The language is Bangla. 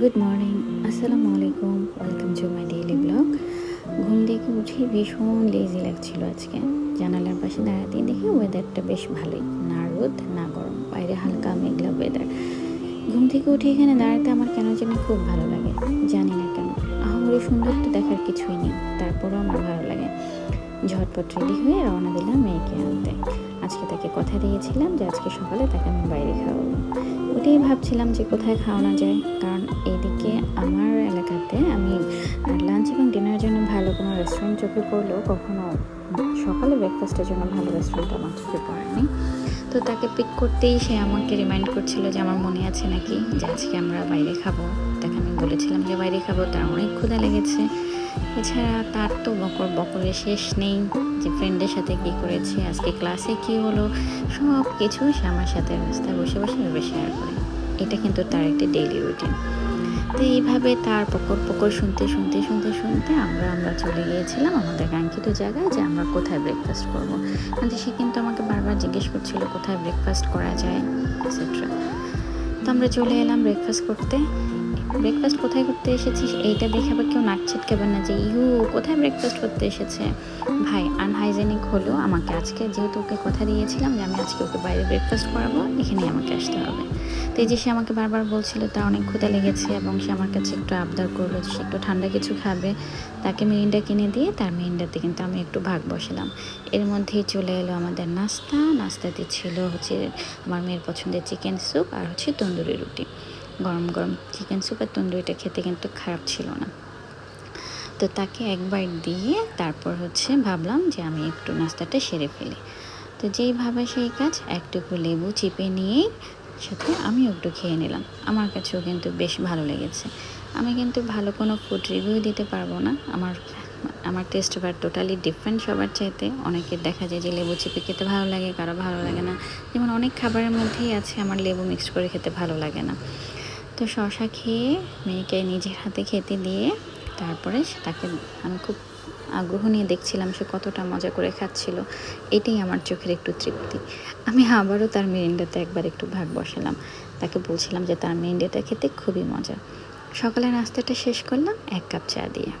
গুড মর্নিং আসসালামু আলাইকুম welcome to my daily blog ঘুম থেকে উঠে ভীষণ লেজি লাগছিল আজকে। জানালার পাশে দাঁড়াতে দেখি ওয়েদারটা বেশ ভালোই। না রোদ, না গরম। বাইরে হালকা মেঘলা ওয়েদার ঘুম থেকে উঠে এখানে দাঁড়াতে আমার কেন যেন খুব ভালো লাগে। জানি না কেন। আহামরি সুন্দর তো দেখার কিছুই নেই। তারপরেও আমার ভালো লাগে। ঝটপট রেডি হয়ে রওনা দিলাম মেয়েকে আনতে। তাকে কথা দিয়েছিলাম যে আজকে সকালে তাকে আমি বাইরে খাওয়াবো। ওটাই ভাবছিলাম যে কোথায় খাওয়ানো যায়, কারণ এদিকে আমার এলাকাতে আমি লাঞ্চ এবং ডিনারের জন্য ভালো কোনো রেস্টুরেন্ট চোখে পড়লেও কখনো সকালে ব্রেকফাস্টের জন্য ভালো রেস্টুরেন্ট আমার চোখে পড়েনি। তো তাকে পিক করতেই সে আমাকে রিমাইন্ড করছিল যে আমার মনে আছে নাকি যে আজকে আমরা বাইরে খাব। তাকে আমি বলেছিলাম যে বাইরে খাব, তার অনেক ক্ষুধা লেগেছে। এছাড়া তার তো বকর বকরে শেষ নেই যে ফ্রেন্ডের সাথে কী করেছে, আজকে ক্লাসে কী হলো সব কিছু সে আমার সাথে রাস্তায় বসে বসে এভাবে শেয়ার করে। এটা কিন্তু তার একটি ডেইলি রুটিন তো এইভাবে তার পকর পকর শুনতে শুনতে শুনতে শুনতে আমরা আমরা চলে গিয়েছিলাম আমাদের কাঙ্ক্ষিত জায়গায় যে আমরা কোথায় ব্রেকফাস্ট করব। কিন্তু সে কিন্তু আমাকে বারবার জিজ্ঞেস করছিল কোথায় ব্রেকফাস্ট করা যায় এটসেট্রা তো আমরা চলে এলাম ব্রেকফাস্ট করতে। ব্রেকফাস্ট কোথায় করতে এসেছিস? এইটা দেখে আবার কেউ নাক ছিটকাবে না যে, ইউ, কোথায় ব্রেকফাস্ট করতে এসেছে? ভাই আনহাইজেনিক হলো। আমাকে আজকে যেহেতু ওকে কথা দিয়েছিলাম যে, আমি আজকে ওকে বাইরে ব্রেকফাস্ট করাবো এখানেই আমাকে আসতে হবে। তো এই যে সে আমাকে বারবার বলছিল, তার অনেক ক্ষুধা লেগেছে এবং সে আমার কাছে একটু আবদার করল সে একটু ঠান্ডা কিছু খাবে। তাকে মিরিন্ডা কিনে দিয়ে, তার মিরিন্ডাতে কিন্তু আমি একটু ভাগ বসালাম। এর মধ্যেই চলে এলো আমাদের নাস্তা। নাস্তাতে ছিল হচ্ছে আমার মেয়ের পছন্দের চিকেন স্যুপ আর হচ্ছে তন্দুরি। রুটি। গরম গরম চিকেন স্যুপ আর তন্দুরিটা খেতে কিন্তু খারাপ ছিল না। তো তাকে একবার দিয়ে তারপর হচ্ছে ভাবলাম যে আমি একটু নাস্তাটা সেরে ফেলি। তো যেইভাবে সেই কাজ, একটুকু লেবু চিপে নিয়েই সাথে আমি একটু খেয়ে নিলাম। আমার কাছেও কিন্তু বেশ ভালো লেগেছে। আমি কিন্তু ভালো কোনো ফুড রিভিউ দিতে পারব না। আমার আমার টেস্ট বার টোটালি ডিফারেন্ট সবার চাইতে। অনেকের দেখা যায় যে লেবু চিপে খেতে ভালো লাগে, কারও ভালো লাগে না। যেমন অনেক খাবারের মধ্যেই আছে আমার লেবু মিক্স করে খেতে ভালো লাগে না। তো শশা খেয়ে মেয়েকে নিজের হাতে খেতে দিয়ে তারপরে তাকে আমি খুব আগ্রহ নিয়ে দেখছিলাম সে কতটা মজা করে খাচ্ছিল। এটাই আমার চোখের একটু তৃপ্তি। আমি আবারও তার মেরিন্ডাতে একবার একটু ভাগ বসালাম। তাকে বলছিলাম যে তার মেরিন্ডাটা খেতে খুবই মজা। সকালে নাস্তাটা শেষ করলাম, এক কাপ চা দিয়ে।